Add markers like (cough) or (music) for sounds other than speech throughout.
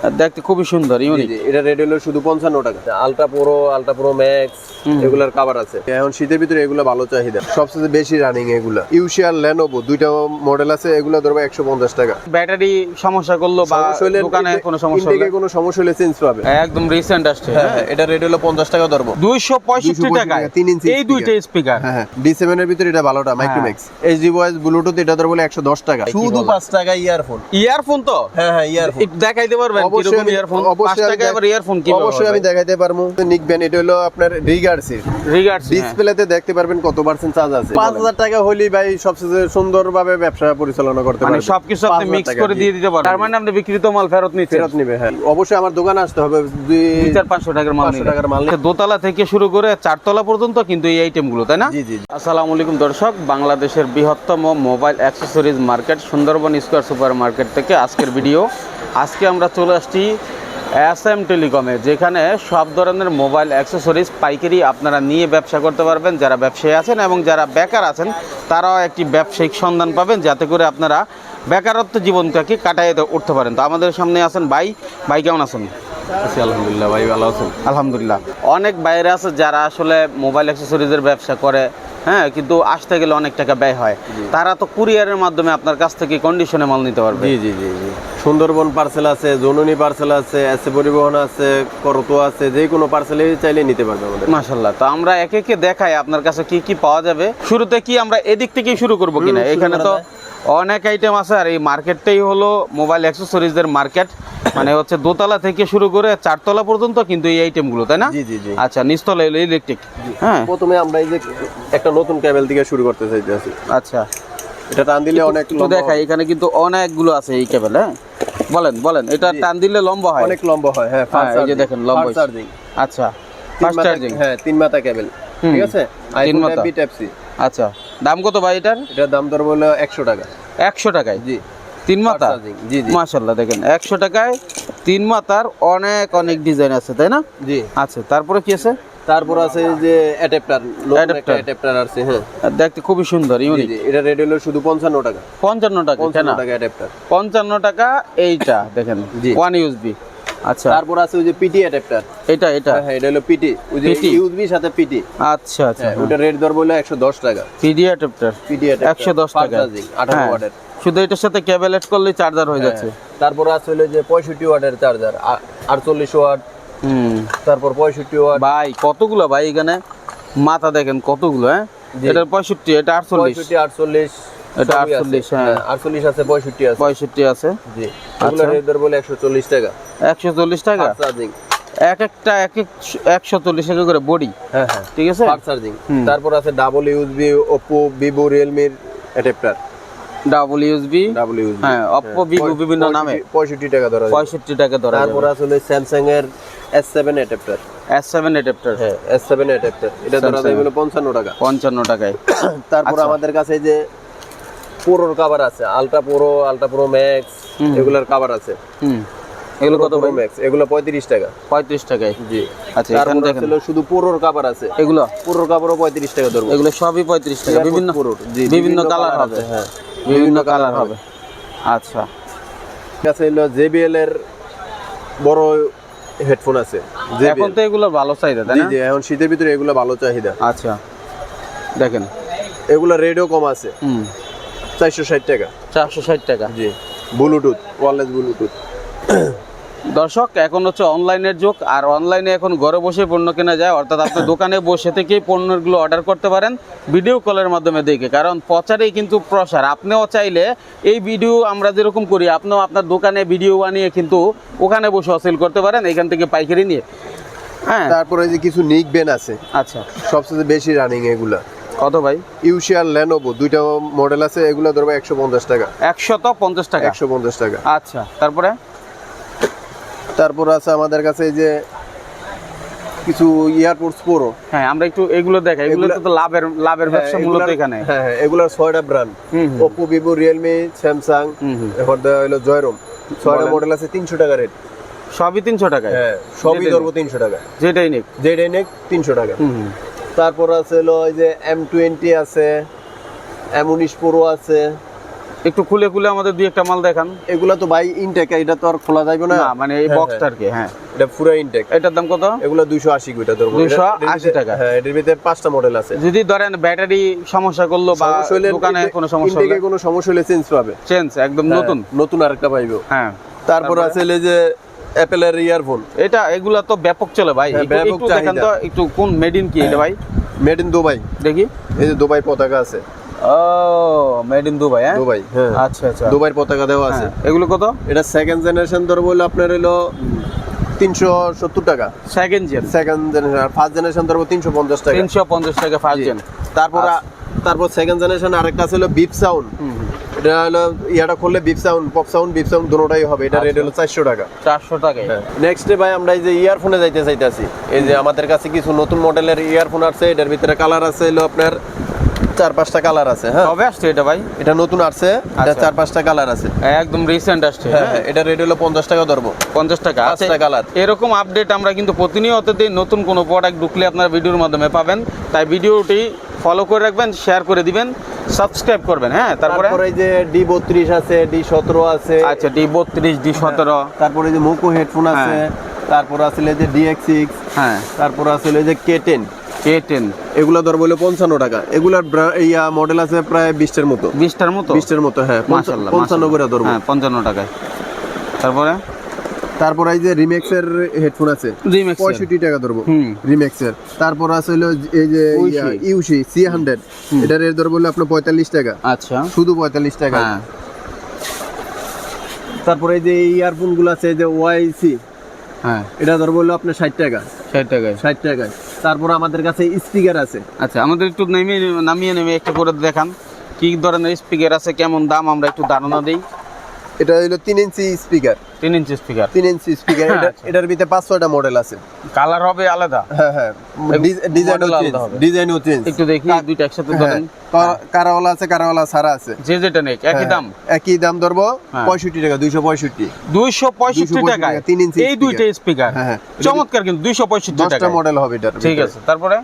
দেখতে খুবই সুন্দর ইউনিক এটা রেট হলো শুধু পঞ্চান্ন টাকা। Ultra pro ultra pro max এগুলার কাভার আছে। এখন শীতের ভিতরে এগুলো ভালো চাহিদা। সবচেয়ে বেশি রানিং এগুলা। ইউশিয়ার লেনোভো দুইটা মডেল আছে এগুলো ধরবো একশো পঞ্চাশ টাকা। ব্যাটারি সমস্যা করল বা দোকানে কোনো সমস্যা হলে কোনো সমস্যা হলে চেঞ্জ পাবে। একদম রিসেন্ট আসছে। হ্যাঁ হ্যাঁ, এটা রেড হলো পঞ্চাশ টাকা ধরবো। দুইশো পঁয়ষট্টি টাকা, তিন ইঞ্চি এই দুইটা স্পিকার হ্যাঁ হ্যাঁ ডি সেভেন এর ভিতরে এটা ভালোটা মাইক্রোম্যাক্স এইচডি ভয়েস ব্লুটুথ এটা ধরবো একশো দশ টাকা। শুধু পাঁচ টাকা ইয়ারফোন ইয়ারফোন তো। হ্যাঁ হ্যাঁ ইয়ারফোন দেখাইতে পারবেন অবশ্যই কীরকম ইয়ারফোন পাঁচ অবশ্যই আমি টাকায় দেখ- আবার ইয়ারফোন কি অবশ্যই আমি দেখাইতে পারব। নিকবেন এটা হলো আপনার রিগার্সের রিগার্ডস ডিসপ্লেতে দেখতে পারবেন কত পার্সেন্ট চার্জ আছে। পাঁচ হাজার টাকা হলেই ভাই সবচেয়ে সুন্দরভাবে ব্যবসা পরিচালনা করতে মানে সবকিছু আপনি মিক্স করে দিয়ে দিতে পারেন তার মানে আপনি বিক্রিত মাল ফেরত নিচ্ছেন। ফেরত নিবে হ্যাঁ। অবশ্যই আমার দোকানে আসতে হবে। দুই দুই চার পাঁচশো টাকার মাল 500 টাকার মাল দোতলা থেকে শুরু করে চারতলা পর্যন্ত কিন্তু এই আইটেমগুলো তাই না? জি জি জি। আসসালামু আলাইকুম দর্শক। বাংলাদেশের বৃহত্তম mobile accessories market Sundarban square super market থেকে আজকের ভিডিও আজকে আমরা চলে আসছি এস এম টেলিকমে যেখানে সব ধরনের মোবাইল অ্যাক্সেসরিজ পাইকারি আপনারা নিয়ে ব্যবসা করতে পারবেন। যারা ব্যবসায়ী আছেন এবং যারা বেকার আছেন তারাও একটি ব্যবসায়িক সন্ধান পাবেন যাতে করে আপনারা বেকারত্ব জীবনটাকে কাটাই উঠতে পারেন। তো আমাদের সামনে আছেন ভাই। ভাই কেমন আছেন? আছি আলহামদুলিল্লাহ ভাই ভালো আছেন। আলহামদুলিল্লাহ। অনেক বাইরে আছে যারা আসলে মোবাইল অ্যাক্সেসরিজের ব্যবসা করে হ্যাঁ কিন্তু আসতে গেলে অনেক টাকা ব্যয় হয়। তারা তো কুরিয়ারের মাধ্যমে আপনার কাছ থেকে কন্ডিশনে মাল নিতে পারবে। জি জি জি জি। সুন্দরবন পার্সেল আছে জনুনি পার্সেল আছে এসে পরিবহন আছে করতো আছে যে কোনো পার্সেলই চাইলে নিতে পারবে আমাদের। মাশাল্লাহ তো আমরা একে একে দেখাই আপনার কাছে কি কি পাওয়া যাবে। শুরুতে কি আমরা এদিক থেকেই শুরু করব কিনা? এখানে তো। অনেক আইটেম আছে আর এই মার্কেটটাই হলো মোবাইল অ্যাক্সেসরিজের মার্কেট মানে হচ্ছে দোতলা থেকে শুরু করে চারতলা পর্যন্ত কিন্তু এই আইটেমগুলো তাই না? জি জি জি। আচ্ছা নিচতলা হলো ইলেকট্রিক হ্যাঁ। প্রথমে আমরা এই যে একটা নতুন কেবল থেকে শুরু করতে চাইতেছি। আচ্ছা। এটা টান দিলে অনেক লম্বা দেখাই এখানে কিন্তু অনেকগুলো আছে এই কেবল হ্যাঁ? বলেন বলেন এটা টান দিলে লম্বা হয়? অনেক লম্বা হয় হ্যাঁ হ্যাঁ, এই যে দেখেন লম্বা চার্জিং আচ্ছা ফাস্ট চার্জিং হ্যাঁ তিন মাথা কেবল ঠিক আছে? তিন আইফোন টাইপ সি আচ্ছা। দাম কত ভাই এটার? এটার দাম ধরবো হলো একশো টাকা। একশো টাকায়? জি। তিন মাথা জি জি। মাশাল্লাহ দেখেন একশো টাকায় তিন মাথার অনেক অনেক ডিজাইন আছে তাই না? জি। আচ্ছা তারপরে কি আছে? তারপর আছে যে অ্যাডাপ্টার একটা অ্যাডাপ্টার। আছে হ্যাঁ। দেখতে খুবই সুন্দর ইউনিক এটা রেট হলো শুধু পঞ্চান্ন টাকা। পঞ্চান্ন টাকা পঞ্চান্ন কেনা টাকা অ্যাডাপ্টার। পঞ্চান্ন টাকা এইটা দেখেন জি। ওয়ান ইউএসবি আচ্ছা। তারপর আছে ওই যে পিটি অ্যাডাপ্টার এটা এটা। হ্যাঁ এটা হলো পিটি ওই যে ইউজবি সাথে পিটি আচ্ছা আচ্ছা হ্যাঁ ওটা রেট একশো দশ টাকা। পিডি অ্যাডাপ্টার পিটি একশো দশ টাকা আঠারো হ্যাঁ, ওয়াটের শুধু এটার সাথে কেবল এড করলে চার্জার হয়ে যাচ্ছে। তারপর আছে হলো যে পঁয়ষট্টি ওয়াটের চার্জার আটচল্লিশ ওয়াট হুম। তারপর পঁয়ষট্টি ওয়াট ভাই কতগুলো ভাই এখানে? মাথা দেখেন কতগুলো হ্যাঁ। এটা পঁয়ষট্টি এটা আটচল্লিশ। পঁয়ষট্টি আটচল্লিশ। এটা 48, হ্যাঁ। আটচল্লিশ আছে পঁয়ষট্টি আছে। পঁয়ষট্টি আছে। জি। ওগুলো রেট ধরবো একশো চল্লিশ টাকা। চার্জিং এক একটা এক এক একশো চল্লিশ টাকা করে বডি হ্যাঁ হ্যাঁ। ঠিক আছে? ফাস্ট চার্জিং তারপর আছে double USB Oppo Vivo রিয়েলমির adapter double USB double USB হ্যাঁ অপ্পো ভিভো বিভিন্ন নামে। পঁয়ষট্টি টাকা ধরা যায়। পঁয়ষট্টি টাকা ধরা তারপর আছে হলো স্যামসাং এর S seven adapter S seven adapter হ্যাঁ এস সেভেন অ্যাডাপ্টার এটা ধরা যায় হলো টাকা পঞ্চান্ন টাকায়। তারপর আচ্ছা। আমাদের কাছে যে পুরোর কাভার আছে। Ultra pro ultra pro max. এগুলার কাভার আছে। হুম। এগুলো কত পুরো ম্যাক্স এগুলো পঁয়ত্রিশ টাকা। পঁয়ত্রিশ টাকায়? জি। আচ্ছা এখানে দেখেন। শুধু পুরোর কাভার আছে। এগুলো? পুরোর কাভারও পঁয়ত্রিশ টাকা ধরবো। এগুলো সবই পঁয়ত্রিশ টাকা। বিভিন্ন পুরোর, জি, বিভিন্ন কালার হবে। হ্যাঁ। বিভিন্ন কালার হবে। আচ্ছা। কাছে হলো জেবিএল এর বড় হেডফোন আছে। এখন তো এগুলো ভালো চাহিদা তাই না? জি এখন শীতের ভিতরে এগুলো ভালো চাহিদা। আচ্ছা। দেখেন। এগুলো রেটও কম আছে। হুম। চারশো ষাট টাকা। চারশো ষাট টাকা। জি ব্লুটুথ ওয়ারলেস ব্লুটুথ দর্শক এখন হচ্ছে অনলাইনের যুগ আর অনলাইনে এখন ঘরে বসে পণ্য কেনা যায় অর্থাৎ আপনি (laughs) দোকানে বসে থেকেই পণ্যগুলো অর্ডার করতে পারেন ভিডিও কলের মাধ্যমে দেখে। কারণ প্রচারেই কিন্তু প্রসার। আপনিও চাইলে এই ভিডিও আমরা যেরকম করি আপনিও আপনার দোকানে ভিডিও বানিয়ে কিন্তু ওখানে বসে সেল করতে পারেন এখান থেকে পাইকারি নিয়ে। হ্যাঁ। তারপরে যে কিছু নিক বেন আছে আচ্ছা। সবচেয়ে বেশি রানিং এগুলা। কত ভাই? ইউশিয়ার লেনোভো দুইটা মডেল আছে এগুলো ধরবো একশো পঞ্চাশ টাকা। একশত পঞ্চাশ টাকা? একশো পঞ্চাশ টাকা। আচ্ছা তারপরে? তারপর আছে আমাদের কাছে এই যে কিছু ইয়ারপোর্টস প্রো হ্যাঁ আমরা একটু এগুলো দেখাই। এগুলো তো লাভের লাভের ব্যবসা মূলত এখানে। হ্যাঁ হ্যাঁ এগুলার ছয়টা brand. Oppo Vivo Realme Samsung. এরপর দেওয়া হলো জয়রম ছয়টা মডেল আছে তিনশো টাকা রেট সবই তিনশো টাকায়? হ্যাঁ সবই ধরবো তিনশো টাকা যেটাই নিক। জেড এনএক তিনশো টাকা। তারপর আছে হলো ওই যে এম টোয়েন্টি আছে এম উনিশ প্রো আছে। একটু খুলে খুলে আমাদের দুই একটা মাল দেখান। এগুলা তো ভাই ইনটেক এটা তো আর খোলা যাবে না। মানে এই হ্যাঁ, বক্সটা আর কি হ্যাঁ। এটা পুরো ইনটেক এটার দাম কত? এগুলো দুইশো আশি কুইটা ধরবো। 280 টাকা। হ্যাঁ এটার ভিতরে পাঁচটা মডেল আছে। যদি ধরেন ব্যাটারি সমস্যা করল বা দোকানে কোনো সমস্যা ইনটেকে হলে কোনো সমস্যা হলে চেঞ্জ পাবে। চেঞ্জ একদম হ্যাঁ, নতুন। নতুন আরেকটা পাইবো। হ্যাঁ। তারপর আছে এই যে অ্যাপেলের ইয়ারফোন এটা এগুলা তো ব্যাপক চলে ভাই। হ্যাঁ, ব্যাপক দেখেন তো একটু কোন মেড ইন কি এটা ভাই? Made in Dubai. দেখি। এই যে দুবাই পতাকা আছে। ও মেড ইন দুবাই হ্যাঁ? দুবাই হ্যাঁ। আচ্ছা আচ্ছা। দুবাইয়ের পতাকা দেওয়া আছে। হ্যাঁ, এগুলো কত? এটা সেকেন্ড জেনারেশন ধরবো হলো আপনার হলো তিনশো সত্তর টাকা। Second gen second generation first generation ধরবো তিনশো পঞ্চাশ টাকা। তিনশো পঞ্চাশ টাকা ফার্স্ট জেন তারপর তারপর সেকেন্ড জেনারেশন আরেকটা আছে হলো বিপ সাউন্ড এটা হলো ইয়াটা খুললে beep sound pop sound beep sound দুটোটাই হবে। এটা রেট হলো চারশো টাকা। চারশো টাকায়? নেক্সট ভাই আমরা এই যে ইয়ারফোনে যাইতে চাইতেছি এই যে আমাদের কাছে কিছু নতুন মডেলের ইয়ারফোন আছে এটার ভিতরে কালার আছে হলো আপনার চার পাঁচটা কালার আছে হ্যাঁ। কবে আসছে এটা ভাই? এটা নতুন আসছে এটা আচ্ছা। চার পাঁচটা কালার আছে। একদম রিসেন্ট আসছে। হ্যাঁ হ্যাঁ, এটা রেট হলো পঞ্চাশ টাকা ধরবো। পঞ্চাশ টাকা। পাঁচটা আচ্ছা, কালার। এরকম আপডেট আমরা কিন্তু প্রতিনিয়ত দিই নতুন কোনো প্রোডাক্ট ঢুকলে আপনার ভিডিওর মাধ্যমে পাবেন। তাই ভিডিওটি ফলো করে রাখবেন শেয়ার করে দিবেন সাবস্ক্রাইব করবেন হ্যাঁ? তারপরে? তারপরে এই যে ডি বত্রিশ আছে ডি সতেরো আছে। আচ্ছা ডি বত্রিশ ডি সতেরো। তারপরে যে মোকো হেডফোন আছে হ্যাঁ। তারপর এই যে ডিএক্স সিক্স হ্যাঁ। তারপর এই যে কে টেন কে টেন এগুলা ধর বলে পঞ্চান্ন টাকা। এগুলার ইয়া মডেল আছে প্রায় বিশটার মতো। বিশটার মতো? বিশটার মতো হ্যাঁ মাশাল্লাহ পঞ্চান্ন করে ধরবো। হ্যাঁ পঞ্চান্ন টাকায়। তারপরে? তারপর এই যে রিমেক্সের হেডফোন আছে পঁয়ষট্টি টাকা ধরবো। রিমেক্সের। তারপর আছে হলো এই যে। ইউসি সি হান্ড্রেড এটার রেট ধর বললে আপনার পঁয়তাল্লিশ টাকা। আচ্ছা। শুধু পঁয়তাল্লিশ টাকা। হ্যাঁ। তারপরে এই যে ইয়ারফোনগুলো আছে যে ওয়াইসি হ্যাঁ। এটা ধর বলল আপনার ষাট টাকা। ষাট টাকায় ষাট টাকায়। তারপর আমাদের কাছে স্পিকার আছে। আচ্ছা আমাদের একটু নামিয়ে নামিয়ে নেমে একটু করে দেখান। কি ধরনের স্পিকার আছে কেমন দাম আমরা একটু ধারণা দিই। এটা হলো তিন ইঞ্চি স্পিকার তিন ইঞ্চি স্পিকার তিন ইঞ্চি স্পিকার আচ্ছা। এটার ভিতরে পাঁচ ছয়টা মডেল আছে। কালার হবে আলাদা? হ্যাঁ হ্যাঁ। ডিজাইনও চেঞ্জ। ডিজাইনও চেঞ্জ একটু দেখি দুইটা একসাথে ধরেন। কারাওয়ালা আছে কারাওয়ালা সারা আছে। যে যেটা নেই একই হ্যাঁ, দাম? একই দাম ধরবো হ্যাঁ। পঁয়ষট্টি টাকা দুইশো পঁয়ষট্টি। দুইশো পঁয়ষট্টি 265 টাকায়? তিন ইঞ্চি এই দুইটা স্পিকার হ্যাঁ, হ্যাঁ। চমৎকার কিন্তু দুইশো পঁয়ষট্টি টাকা মডেল হবে এটার ঠিক আছে তারপরে?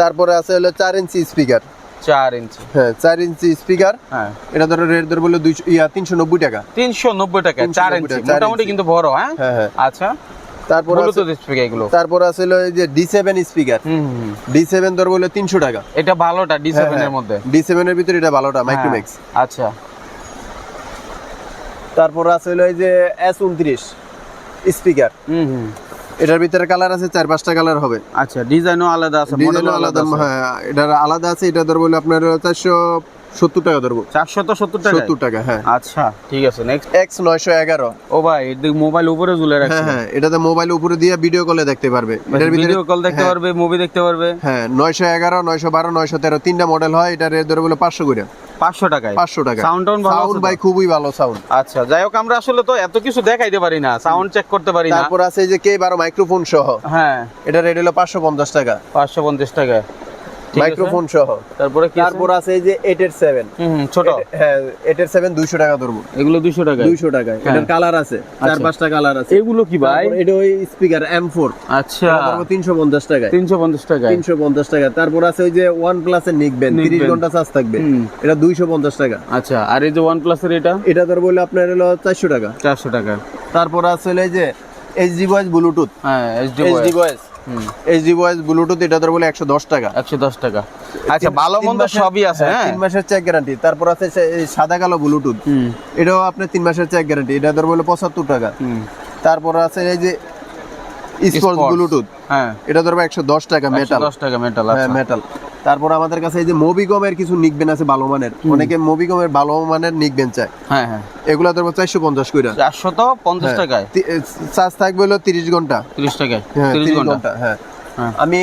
তারপরে আছে হলো চার ইঞ্চি স্পিকার চার ইঞ্চি। হ্যাঁ চার ইঞ্চি স্পিকার হ্যাঁ। এটা ধরো রেট ধর বলল দুইশো ইয়া তিনশো নব্বই টাকা। তিনশো নব্বই টাকা চার ইঞ্চি। মোটামুটি কিন্তু বড় হ্যাঁ? হ্যাঁ হ্যাঁ। আচ্ছা। তারপর আছে ব্লুটুথ স্পিকার এগুলো। তারপর আছে হলো এই যে ডি স্পিকার হুম হুম, হুম। ডি সেভেন ধর বলল তিনশো টাকা। এটা ভালোটা ডি এর মধ্যে। ডি সেভেনের ভিতরে এটা ভালোটা মাইক্রোম্যাক্স হ্যাঁ, আচ্ছা। তারপর আছে হলো এই যে এস উনত্রিশ স্পিকার হুম হুম। এটার ভিতরে কালার আছে চার পাঁচটা কালার হবে। আচ্ছা ডিজাইনও আলাদা আছে ডিজাইন মডেলও আলাদা আলাদা হ্যাঁ এটার আলাদা আছে এটা ধর বলে আপনার চারশো সত্তর টাকা ধরবো। চারশো তো সত্তর টাকা সত্তর টাকা হ্যাঁ। আচ্ছা ঠিক আছে নেক্সট এক্স নয়শো এগারো। ও ভাই মোবাইল উপরে ঝুলে হ্যাঁ রাখছে। হ্যাঁ এটাতে মোবাইল উপরে দিয়ে ভিডিও কলে দেখতে পারবে। ভিডিও কল দেখতে হ্যাঁ, পারবে মুভি দেখতে পারবে। হ্যাঁ নয়শো এগারো নয়শো বারো নয়শো তেরো তিনটা মডেল হয় এটা রেট ধরে বলে পাঁচশো করে। পাঁচশো টাকায়? পাঁচশো টাকা। সাউন্ড টাউন সাউন্ড ভাই খুবই ভালো সাউন্ড আচ্ছা যাই হোক আমরা আসলে তো এত কিছু দেখাইতে পারি না সাউন্ড চেক করতে পারি না। তারপর আছে যে কে বারো মাইক্রোফোন সহ। হ্যাঁ। এটা রেট হলো পাঁচশো পঞ্চাশ টাকা। পাঁচশো পঞ্চাশ টাকা। মাইক্রোফোন সহ। তারপরে তারপর আছে এই যে এর হুম ছোট। হ্যাঁ এইট এর সেভেন দুইশো টাকা ধরবো। এগুলো দুশো টাকা দুইশো টাকায়। হ্যাঁ। এটার কালার আছে চার আচ্ছা। পাঁচটা কালার আছে। এগুলো কি ভাই? এটা ওই স্পিকার এম ফোর আচ্ছা। তিনশো পঞ্চাশ টাকায়। তিনশো পঞ্চাশ টাকায়। তিনশো পঞ্চাশ টাকা তারপর আছে ওই যে প্লাস এর Nickband। তিরিশ ঘণ্টা চার্জ থাকবে। এটা দুইশো পঞ্চাশ টাকা। আচ্ছা আর এই যে ওয়ান প্লাসের এটা? এটা ধর বললে আপনার হলো চারশো টাকা। চারশো টাকা। তারপর আছে এই যে এইচডি ভয়েস ব্লুটুথ হ্যাঁ HD voice HD voice Bluetooth এটা ধর বলে একশো দশ টাকা। একশো দশ টাকা। আচ্ছা ভালো মন্দ সবই আছে হ্যাঁ তিন মাসের চেক গ্যারান্টি তারপর আছে সাদা কালো ব্লুটুথ এটাও আপনার তিন মাসের চেক গ্যারান্টি এটা ধর বলে পঁচাত্তর টাকা। হুম। তারপর আছে এই যে স্পোর্টস ব্লুটুথ হ্যাঁ। এটা ধরবো একশো দশ টাকা মেটাল দশ টাকা মেটাল হ্যাঁ আচ্ছা। মেটাল তারপর আমাদের কাছে এই যে মোবিকমের কিছু নিকবেন আছে ভালো মানের অনেকে মোবিকমের ভালো মানের নিকবেন চায়। হ্যাঁ হ্যাঁ। এগুলা ধরবো চারশো পঞ্চাশ কইরা। চারশো তো পঞ্চাশ হ্যাঁ। টাকায়। চার্জ থাকবে হলো তিরিশ ঘণ্টা। তিরিশ টাকায়। হ্যাঁ তিরিশ ঘণ্টা। হ্যাঁ। হ্যাঁ। আমি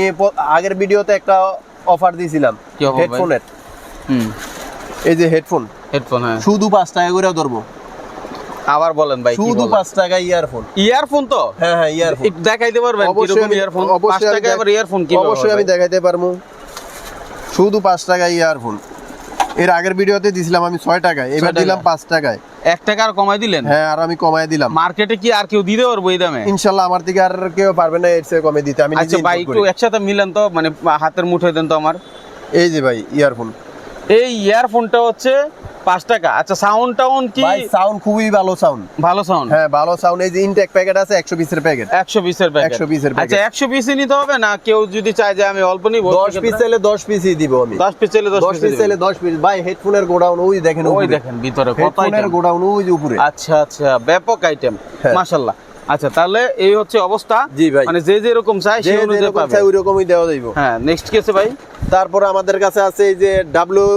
আগের ভিডিওতে একটা অফার দিয়েছিলাম হেডফোনের। হুম। এই যে হেডফোন। হেডফোন হ্যাঁ। শুধু পাঁচ টাকা করে ধরবো। আবার বলেন ভাই শুধু পাঁচ টাকা ইয়ারফোন। ইয়ারফোন তো? হ্যাঁ হ্যাঁ ইয়ারফোন। দেখাইতে পারবেন অবশ্যই কীরকম ইয়ারফোন? পাঁচ অবশ্যই টাকা আবার ইয়ারফোন কি অবশ্যই আমি দেখাইতে পারব। শুধু পাঁচ টাকা ইয়ারফোন এর আগের ভিডিওতে দিছিলাম আমি ছয় টাকায় এবার দিলাম পাঁচ টাকায়। এক টাকা আর কমাই দিলেন? হ্যাঁ আর আমি কমাই দিলাম। মার্কেটে কি আর কেউ দিতে পারব এই দামে? ইনশাল্লাহ আমার থেকে আর কেউ পারবে না এর চেয়ে কমে দিতে। আমি আচ্ছা ভাই একটু একসাথে মিলেন তো মানে হাতের মুঠোয় দেন তো আমার। এই যে ভাই ইয়ারফোন এই ইয়ারফোনটা হচ্ছে পাঁচ টাকা। আচ্ছা সাউন্ড টাউন কি? ভাই সাউন্ড খুবই ভালো সাউন্ড ভালো সাউন্ড হ্যাঁ ভালো সাউন্ড এই যে ইনটেক প্যাকেট আছে একশো পিসের প্যাকেট একশো পিসের প্যাকেট 100 piece এর packet। আচ্ছা একশো পিসই নিতে হবে না? কেউ যদি চায় যে আমি অল্প নিবো দশ পিস চাইলে দশ পিসই দিব আমি। দশ পিস চাইলে দশ পিস পিস চাইলে দশ পিস ভাই হেডফোনের গোডাউন ওই দেখেন ওই দেখেন ভিতরে কত হেডফোনের গোডাউন ওই যে উপরে। আচ্ছা আচ্ছা ব্যাপক আইটেম হ্যাঁ। মাশাল্লাহ আচ্ছা তাহলে এই হচ্ছে অবস্থা। জি ভাই। মানে যে যে রকম চাই সেই অনুযায়ী পাবে। ওই রকমই দেওয়া যাইব। হ্যাঁ নেক্সট কি আছে ভাই? তারপর আমাদের কাছে আছে এই যে ডাব্লিউ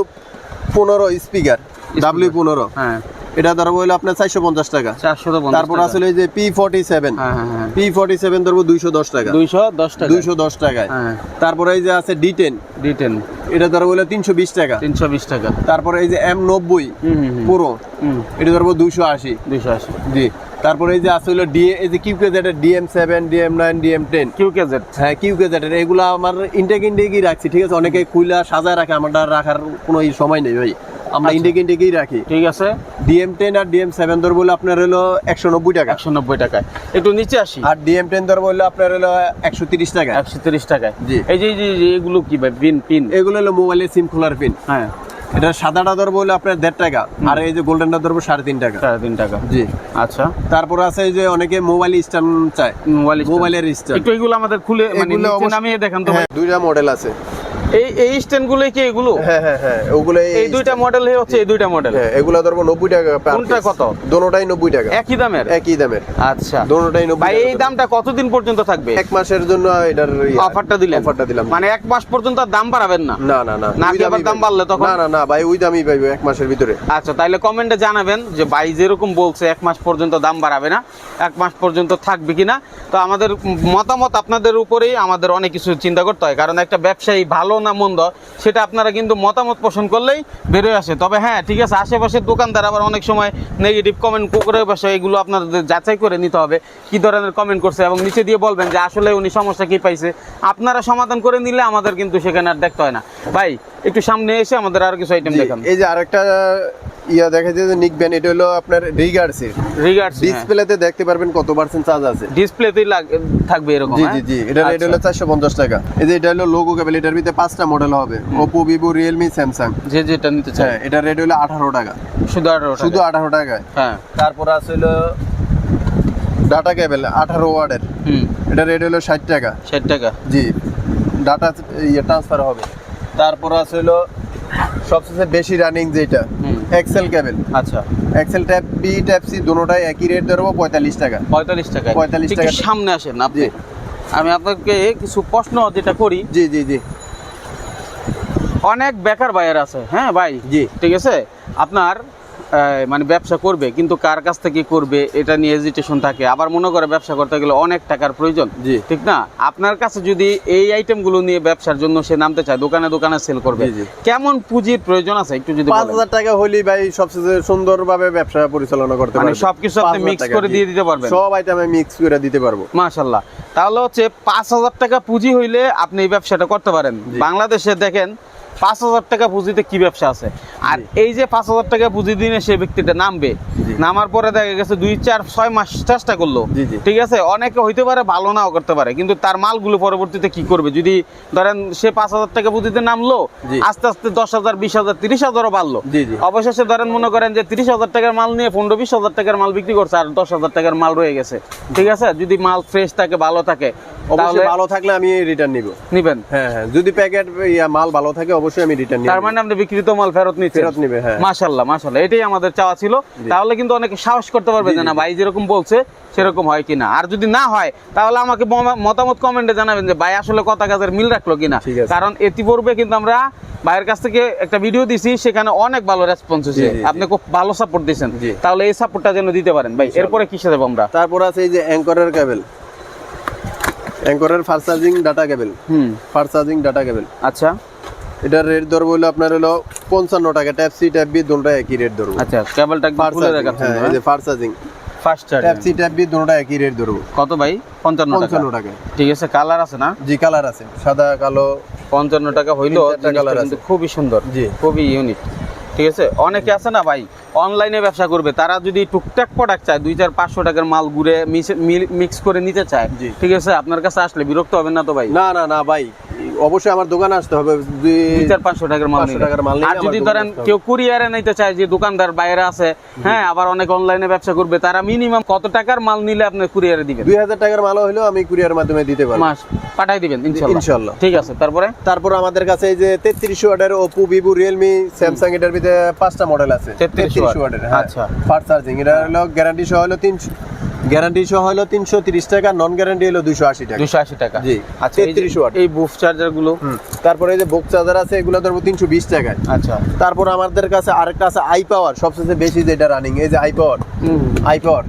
পনেরো স্পিকার ডাব্লিউ পনেরো। হ্যাঁ। এটা ধরবো হইল আপনার চারশো পঞ্চাশ টাকা। তারপর আসলে এই যে P forty seven P forty seven ধরবো দুইশো দশ টাকা। দুইশো দশ টাকা। দুইশো দশ টাকায়। হ্যাঁ। তারপরে এই যে আছে ডি টেন ডি টেন এটা ধরবো তিনশো বিশ টাকা। তিনশো বিশ টাকা। তারপরে এই যে এম নব্বই পুরো এটা ধরবো দুইশো আশি। দুইশো আশি। জি। তারপরে এই যে আছে ডি এই যে QK Z DM seven DM nine DM ten Q K Z হ্যাঁ কিউকে জেড এগুলো আমার ইনটেক ইনটেকই রাখছি ঠিক আছে? অনেকে খুইলা সাজায় রাখে আমার রাখার কোনো সময় নেই ভাই। আমরা আচ্ছা। ইনটেক ইনটেকই রাখি। ঠিক আছে। ডিএম টেন আর ডিএম সেভেন ধরবো হলো আপনার হলো একশো নব্বই টাকা। একশো নব্বই টাকায়। একটু নিচে আসি। আর ডিএম টেন ধরবো হলো আপনার হলো একশো তিরিশ টাকা একশো তিরিশ টাকায়। জি। এই যে এই যে- যে এগুলো কি ভাই? Pin pin. এগুলো হলো মোবাইলের সিম খোলার পিন। হ্যাঁ। এটা সাদাটা ধরবো হলো আপনার দেড় টাকা। আর এই যে গোল্ডেনটা ধরবো সাড়ে তিন টাকা। সাড়ে তিন টাকা। জি। আচ্ছা। তারপর আছে এই যে অনেকে মোবাইল স্ট্যান্ড চায়। মোবাইল মোবাইলের স্ট্যান্ড একটু এগুলো আমাদের খুলে মানে নামিয়ে দেখান তো হ্যাঁ দুইটা মডেল আছে। এই এই স্ট্যান্ডগুলো কি এগুলো? হ্যাঁ হ্যাঁ হ্যাঁ ওগুলো এই দুইটা মডেল হচ্ছে এই দুইটা মডেল হ্যাঁ এগুলা ধরবো নব্বই টাকা কোনটা কত? দোনোটাই নব্বই টাকা। একই দামের? একই দামের। আচ্ছা। দোনোটাই নব্বই ভাই এই। দামটা কতদিন পর্যন্ত থাকবে? এক মাসের জন্য এটার অফারটা দিলেন। অফারটা দিলাম। মানে এক মাস পর্যন্ত দাম বাড়াবেন না? না না না। না আবার দাম বাড়লে তখন? না না না ভাই ওই দামই পাইবো এক মাসের ভিতরে। আচ্ছা তাইলে কমেন্টে জানাবেন যে ভাই যেরকম বলছে এক মাস পর্যন্ত দাম বাড়াবে না এক মাস পর্যন্ত থাকবে কিনা? তো আমাদের মতামত আপনাদের উপরেই আমাদের অনেক কিছু চিন্তা করতে হয়। কারণ একটা ব্যবসায়ী ভালো না মন্দ সেটা আপনারা কিন্তু মতামত পোষণ করলেই বেরোয় আসে। তবে হ্যাঁ ঠিক আছে আশেপাশের দোকানদার আবার অনেক সময় নেগেটিভ কমেন্ট করে বসে এগুলো আপনাদের যাচাই করে নিতে হবে কি ধরনের কমেন্ট করছে এবং নিচে দিয়ে বলবেন যে আসলে উনি সমস্যা কি পাইছে। আপনারা সমাধান করে নিলে আমাদের কিন্তু সেখানে আর দেখতে হয় না। ভাই একটু সামনে এসে আমাদের আর কিছু আইটেম দেখান। এই যে আরেকটা ইয়া দেখা যায় যে নিক ব্যান এটা হলো আপনার রিগার্সের রিগার্ডস ডিসপ্লেতে দেখতে পারবেন কত পার্সেন্ট চার্জ আছে। ডিসপ্লেতেই থাকবে এরকম জি হ্যাঁ? জি জি এটা রেট আচ্ছা। হলো চারশো পঞ্চাশ টাকা। এই যে এটা হলো লোগো কেবল এটার ভিতরে পাঁচটা মডেল হবে। ওপো ভিভো রিয়েলমি স্যামসাং যে যেটা নিতে চায় হ্যাঁ এটা রেট হলো আঠারো টাকা। শুধু আঠারো শুধু। আঠারো টাকায়। হ্যাঁ। তারপর আছে হলো ডাটা কেবল আঠারো ওয়ার্ডের। হুম। এটা রেট হলো ষাট টাকা। ষাট টাকা? জি। ডাটা ইয়ে ট্রান্সফার হবে। তারপর আছে হলো সবচেয়ে বেশি রানিং যেটা। এক্সেল কেবল আচ্ছা। Excel type B type C দুটোটাই একই রেট ধরবো পঁয়তাল্লিশ টাকা। পঁয়তাল্লিশ টাকা 45 একটু টাকা। সামনে আসেন আপনি। আমি আপনাকে কিছু প্রশ্ন যেটা করি। জি জি জি। অনেক বেকার বায়ার আছে হ্যাঁ ভাই? জি। ঠিক আছে? আপনার মানে ব্যবসা করবে কিন্তু কার কাছ থেকে করবে এটা নিয়ে হেজিটেশন থাকে। আবার মনে করে ব্যবসা করতে গেলে অনেক টাকার প্রয়োজন জি। ঠিক না? আপনার কাছে যদি এই আইটেমগুলো নিয়ে ব্যবসার জন্য সে নামতে চায় দোকানে দোকানে সেল করবে। কেমন পুঁজির প্রয়োজন আছে? একটু যদি পাঁচ। হাজার টাকা হলেই ভাই সবচেয়ে সুন্দরভাবে ব্যবসা পরিচালনা করতে মানে সবকিছু আপনি মিক্স করে দিয়ে দিতে পারবেন? সব আইটেমে মিক্স করে দিতে পারব। মাশাল্লাহ তাহলে হচ্ছে পাঁচ হাজার টাকা পুঁজি হইলে আপনি এই ব্যবসাটা করতে পারেন। বাংলাদেশে দেখেন পাঁচ হাজার টাকা পুঁজিতে কি ব্যবসা আছে? আর এই যে পাঁচ হাজার টাকা পুঁজি দিনে সেই ব্যক্তিটা নামবে নামার পরে দেখা গেছে দুই চার ছয় মাস চেষ্টা করল। ঠিক আছে? অনেকে হইতে পারে ভালো নাও করতে পারে কিন্তু তার মালগুলো পরবর্তীতে কি করবে? যদি ধরেন সে পাঁচ হাজার টাকা পুঁজিতে নামলো আস্তে আস্তে দশ হাজার বিশ হাজার তিরিশ হাজারও বাড়লো। অবশেষে ধরেন মনে করেন যে তিরিশ হাজার টাকার মাল নিয়ে পনেরো বিশ হাজার টাকার মাল বিক্রি করছে আর দশ হাজার টাকার মাল রয়ে গেছে। ঠিক আছে? যদি মাল ফ্রেশ থাকে ভালো থাকে অবশ্যই ভালো থাকলে আমি রিটার্ন নিব। নিবেন। হ্যাঁ হ্যাঁ। যদি প্যাকেট মাল ভালো থাকে অবশ্যই আমি রিটার্ন তার মানে আপনি বিক্রিত মাল ফেরত নিচ্ছেন। ফেরত নিবে হ্যাঁ। মাশাল্লাহ মাশাল্লাহ এটাই আমাদের চাওয়া ছিল। তাহলে কিন্তু অনেকে সাহস করতে পারবে যে না ভাই যেরকম বলছে সেরকম হয় কিনা। আর যদি না হয় তাহলে আমাকে মতামত কমেন্টে জানাবেন যে ভাই আসলে কথা কাজের মিল রাখল কিনা। কারণ ইতিপূর্বে কিন্তু আমরা ভাইয়ের কাছ থেকে একটা ভিডিও দিছি সেখানে অনেক ভালো রেসপন্স হয়েছে। আপনি খুব ভালো সাপোর্ট দিয়েছেন। তাহলে এই সাপোর্টটা যেন দিতে পারেন। ভাই এরপরে কি দেবো আমরা? তারপর আছে এই যে অ্যাঙ্করের কেবল অ্যাঙ্করের ফাস্ট চার্জিং ডাটা কেবল হুম। ফাস্ট চার্জিং ডাটা কেবল আচ্ছা। এটার রেট ধরবো হলো আপনার হলো পঞ্চান্ন টাকা। ট্যাপ সি ট্যাপ বি দুটোটা একই রেট ধরবো আচ্ছা কেবলটা ফাস্ট খুলে চার্জিং দেখাচ্ছেন হ্যাঁ এই যে fast charging fast charge type C type B দুটোটা একই রেট ধরবো কত ভাই? পঞ্চান্ন টাকা। পঞ্চান্ন টাকা। ঠিক আছে কালার আছে না? জি কালার আছে। সাদা কালো। পঞ্চান্ন টাকা হইল কিন্তু আছে। খুবই সুন্দর জি। খুবই ইউনিক ঠিক আছে অনেকে আছে না ভাই অনলাইনে ব্যবসা করবে তারা যদি টুকটাক প্রোডাক্ট চায় দুই চার পাঁচশো টাকার মাল ঘুরে মিক্স করে নিতে চায় জি। ঠিক আছে আপনার কাছে আসলে বিরক্ত হবেন না তো ভাই? না না না ভাই অবশ্যই আমার দোকানে আসতে হবে। দুই চার পাঁচশো টাকার মাল 500 টাকার মাল আর যদি ধরেন কেউ কুরিয়ারে নিতে চায় যে দোকানদার বাইরে আছে হ্যাঁ আবার অনেক অনলাইনে ব্যবসা করবে তারা মিনিমাম কত টাকার মাল নিলে আপনি কুরিয়ারে দিবেন? দুই হাজার টাকার মালও হলেও আমি কুরিয়ার মাধ্যমে দিতে পারব। মাস পাঠাই দিবেন ইনশাল্লাহ। ঠিক আছে তারপরে? তারপর আমাদের কাছে এই যে তেত্রিশ ওয়াটের ওপো ভিভো রিয়েলমি স্যামসাং এটার ভিতরে পাঁচটা মডেল আছে। 33 watt। ওয়াটের আচ্ছা। ফাস্ট চার্জিং এটা হলো গ্যারান্টি সহ হলো তিনশো গ্যারান্টি সহ হলো তিনশো তিরিশ টাকা নন গ্যারান্টি হলো দুইশো আশি টাকা। দুশো আশি টাকা। জি। আচ্ছা 33 watt। এই বুফ চার্জারগুলো? তারপরে এই যে বুক চার্জার আছে এগুলো ধরবো তিনশো বিশ টাকায়। আচ্ছা। তারপর আমাদের কাছে আরেকটা আছে আই পাওয়ার সবচেয়ে বেশি যেটা রানিং এই যে আই পাওয়ার আই পাওয়ার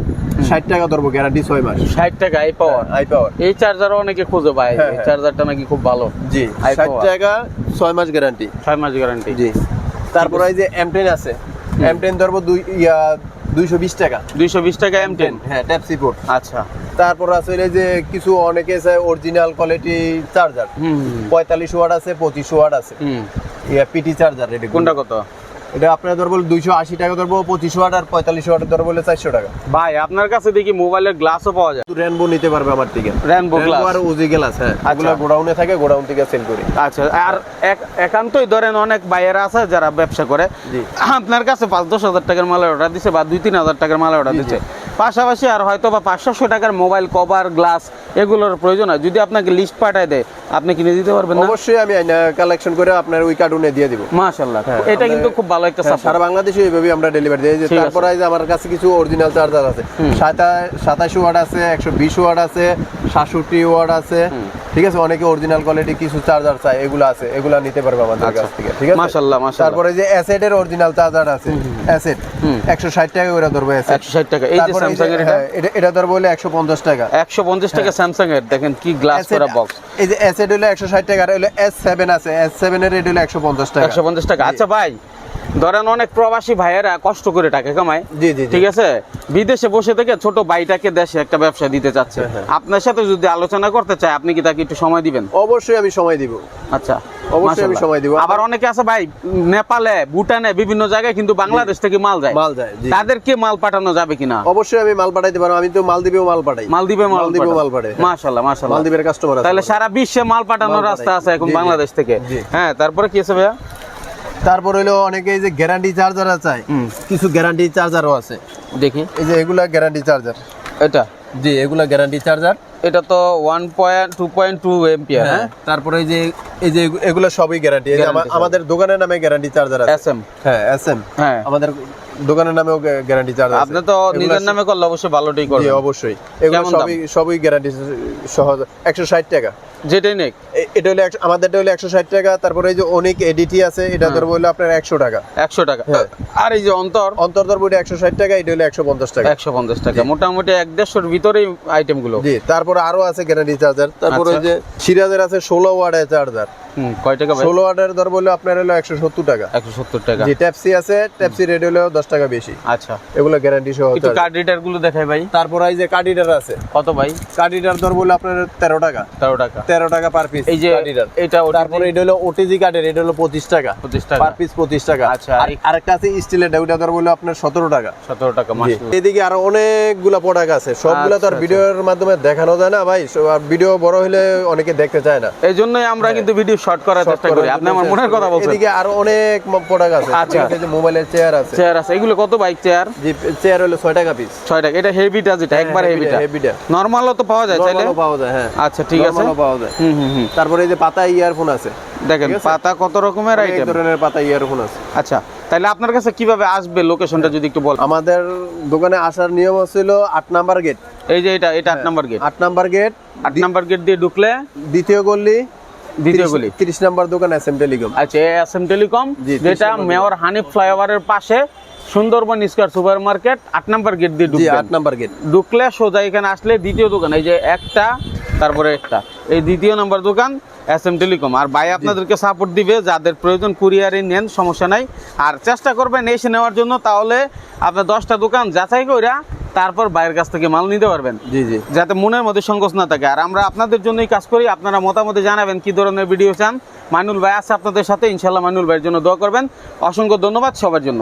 ষাট টাকা ধরবো গ্যারান্টি ছয় মাস। ষাট টাকা আই পাওয়ার আই পাওয়ার এই চার্জারও অনেকে খুঁজে পায় হ্যাঁ, এই হ্যাঁ। চার্জারটা নাকি খুব ভালো। জি ষাট। টাকা ছয় মাস গ্যারান্টি ছয় মাস গ্যারান্টি জি। তারপর এই যে এম টেন আছে এম টেন ধরবো দুই ইয়া দুইশো বিশ টাকা। দুইশো বিশ টাকা এম টেন হ্যাঁ ট্যাপ সিপোর্ট আচ্ছা। তারপর আছে এই যে কিছু অনেকে আছে অরিজিনাল কোয়ালিটি চার্জার হুম। পঁয়তাল্লিশ ওয়াট আছে পঁচিশ ওয়াট আছে। হুম। ইয়া পিটি চার্জার এটা কোনটা কত? এটা আপনার বলে দুইশো আশি টাকা ধরবো পঁচিশশো আট আর পঁয়তাল্লিশশো আট ধর বলে চারশো টাকা। ভাই আপনার কাছে দেখি মোবাইলের গ্লাসও পাওয়া যায়। রেনবো নিতে পারবে আমার থেকে Rainbow গ্লাস আর উজি গ্লাস হ্যাঁ। এগুলো গোডাউনে থাকে গোডাউন থেকে সেল করি। আচ্ছা আর এক- একান্তই ধরেন অনেক বাইরেরা আছে যারা ব্যবসা করে। আপনার কাছে পাঁচ দশ হাজার টাকার মাল অর্ডার দিচ্ছে বা দুই তিন হাজার টাকার মালের অর্ডার দিচ্ছে পাশাপাশি আর হয়তো বা পাঁচশো টাকার মোবাইল কভার গ্লাস এগুলোর প্রয়োজন হয়। যদি আপনাকে লিস্ট পাঠায় দেয় আপনি কিনে দিতে পারবেন অবশ্যই আমি কালেকশন করে আপনার ওই কার্টুনে দিয়ে দিব। মাশাল্লাহ হ্যাঁ, এটা কিন্তু খুব ভালো একটা হ্যাঁ, সাপোর্ট সারা বাংলাদেশে এইভাবে আমরা ডেলিভারি দিই। তারপর এই যে আমার কাছে কিছু অরিজিনাল চার্জার আছে। হুম। সাতাশ ওয়াট আছে একশো বিশ ওয়াট আছে সাতষট্টি ওয়াট আছে। ঠিক আছে? অনেকে অরিজিনাল কোয়ালিটি কিছু চার্জার চাই এগুলো আছে। এগুলো নিতে পারবে আমাদের আচ্ছা। কাছ থেকে। ঠিক আছে? মাশাল্লাহ, মাশাল্লাহ। তারপরে যে অ্যাসেট এর অরিজিনাল চার্জার আছে। অ্যাসেট হুম। একশো ষাট টাকা করে ধরবো অ্যাসেট একশো ষাট টাকা। এই যে স্যামসাং এর এটা? এটা এটা একশো পঞ্চাশ টাকা। একশো পঞ্চাশ টাকা স্যামসাং এর? দেখেন কি গ্লাস করা বক্স এই যে হলো একশো ষাট টাকা আর হলো আছে। এর রেট হলো একশো পঞ্চাশ টাকা। একশো পঞ্চাশ টাকা। আচ্ছা ভাই ধরেন অনেক প্রবাসী ভাইয়েরা কষ্ট করে টাকা কামায়। জি, জি, জি। ঠিক আছে? বিদেশে বসে থেকে ছোট ভাইটাকে দেশে একটা ব্যবসা দিতে চাচ্ছে। হ্যাঁ, আপনার সাথে যদি আলোচনা করতে চায় আপনি কি তাকে একটু সময় দিবেন? অবশ্যই আমি সময় দিব। আচ্ছা। অবশ্যই আমি মাশাআল্লাহ। সময় দিব। আবার অনেকে আছে ভাই নেপালে ভুটানে বিভিন্ন জায়গায় কিন্তু বাংলাদেশ থেকে মাল যায়। মাল যায় তাদেরকে মাল পাঠানো যাবে কিনা? অবশ্যই আমি মাল পাঠাইতে পারব। আমি তো মালদ্বীপেও মাল পাঠাই। মালদ্বীপে মাল মালদ্বীপেও মাল পাঠাই। মাশাল্লাহ মাশাল্লাহ মালদ্বীপের কাস্টমার আছে তাহলে সারা বিশ্বে মাল পাঠানোর রাস্তা আছে এখন। বাংলাদেশ থেকে। হ্যাঁ তারপরে কি আছে ভাইয়া? তারপর হলো অনেকে এই যে গ্যারান্টি চার্জার চাই কিছু গ্যারান্টি চার্জারও আছে। দেখি। এই যে এগুলা গ্যারান্টি চার্জার এটা? জি এগুলা গ্যারান্টি চার্জার এটা তো one point two point two ampere হ্যাঁ তারপরে এই যে এই যে এগু- এগুলা সবই গ্যারান্টি আমাদের দোকানের নামে গ্যারান্টি চার্জার আছে। এস এম হ্যাঁ এস এম হ্যাঁ। আমাদের দোকানের নামেও গ্যারান্টি চার্জার আছে। আপনি তো নিজের নামে করলে অবশ্যই ভালোটাই জি অবশ্যই। এগুলো সবই সবই গ্যারান্টি সহজ। একশো ষাট টাকা। যেটাই নেক। এটা হলো একশো- আমাদেরটা হলো একশো ষাট টাকা। তারপরে এই যে অনেক এডিটি আছে এটা ধরবো হলো আপনার একশো টাকা। একশো টাকা। হ্যাঁ। আর এই যে অন্তর? অন্তর ধরবো এটা একশো ষাট টাকা এটা হলো একশো পঞ্চাশ টাকা। একশো পঞ্চাশ টাকা। মোটামুটি এক দেড়শোর ভিতরেই আইটেমগুলো। জি তারপরে আরও আছে গ্যারান্টি চার্জার তারপরে আচ্ছা। যে সিরাজের আছে ষোলো ওয়ার্ডের চার্জার হুম, কয় টাকা ষোলো হলো আপনার হলো একশো সত্তর টাকা। একশো সত্তর টাকা। জি ট্যাপসি আছে ট্যাপসি দশ টাকা বেশি। আচ্ছা। এগুলো গ্যারান্টি সহ charger। কার্ড রিডারগুলো দেখাই ভাই। তারপর এই যে কার্ডিডার আছে। কত ভাই? কার্ডিডার ধরবো হলো আপনার তেরো টাকা। তেরো টাকা। তেরো টাকা পার পিস এই যে এটা তারপরে এটা হলো ওটিজি কার্ডের এটা হলো পঁচিশ টাকা। পঁচিশ টাকা। পার পিস পঁচিশ টাকা। আচ্ছা, আর আর- আরেকটা আছে স্টিলের ওইটা হলো আপনার সতেরো টাকা। সতেরো টাকা এদিকে আরও অনেকগুলা প্রোডাক্ট আছে। সবগুলা তো আর আচ্ছা, ভিডিওর মাধ্যমে দেখানো যায় না ভাই ভিডিও বড় হলে অনেকে দেখতে চায় না। এই জন্যই আমরা কিন্তু ভিডিও শর্ট করার হ্যাঁ। চেষ্টা করি। আপনি আমার মনের কথা বলছেন। এদিকে আরও অনেক প্রোডাক্ট আছে। আচ্ছা। এই যে মোবাইলের চেয়ার আছে। চেয়ার আছে। এগুলো কত বাইক চেয়ার যে চেয়ার হলো ছয় টাকা পিস ছয় টাকা। এটা হেভিটা যেটা একবার হেভিটা টা, heavy টা। নর্মালও তো পাওয়া যায় চাইলে? পাওয়া যায় হ্যাঁ। আচ্ছা ঠিক আছে। নরমালও পাওয়া যায়। হুম হুম হুম। তারপরে এই যে পাতা ইয়ারফোন আছে। দেখেন পাতা কত রকমের আইটেম ধরনের পাতা ইয়ারফোন আছে। আচ্ছা। তাহলে আপনার কাছে কীভাবে আসবে লোকেশনটা যদি একটু বল আমাদের দোকানে আসার নিয়ম ছিল আট নাম্বার গেট এই যে এটা এটা আট নাম্বার গেট আট নাম্বার গেট আট নাম্বার গেট দিয়ে ঢুকলে দ্বিতীয় গল্লি দ্বিতীয় গলি। তিরিশ নাম্বার দোকান এস এম টেলিকম। আচ্ছা এস টেলিকম যেটা মেয়র হানিফ ফ্লাইওভারের পাশে সুন্দরবন স্কয়ার সুপার মার্কেট আট নাম্বার গেট দিয়ে ঢুকবেন। আট নাম্বার গেট ঢুকলে সোজা এখানে আসলে দ্বিতীয় দোকান এই যে একটা তারপরে একটা। এই দ্বিতীয় নম্বর দোকান এস এম টেলিকম আর ভাই আপনাদেরকে সাপোর্ট দিবে যাদের প্রয়োজন কুরিয়ারে নেন সমস্যা নাই। আর চেষ্টা করবেন এসে নেওয়ার জন্য তাহলে আপনার দশটা দোকান যাচাই কইরা তারপর বাইরের কাছ থেকে মাল নিতে পারবেন। জি জি। যাতে মনের মধ্যে সংকোচ না থাকে। আর আমরা আপনাদের জন্যই কাজ করি আপনারা মতামতে জানাবেন কি ধরনের ভিডিও চান। মাইনুল ভাই আছে আপনাদের সাথে ইনশাল্লাহ মাইনুল ভাইয়ের জন্য দোয়া করবেন। অসংখ্য ধন্যবাদ সবার জন্য।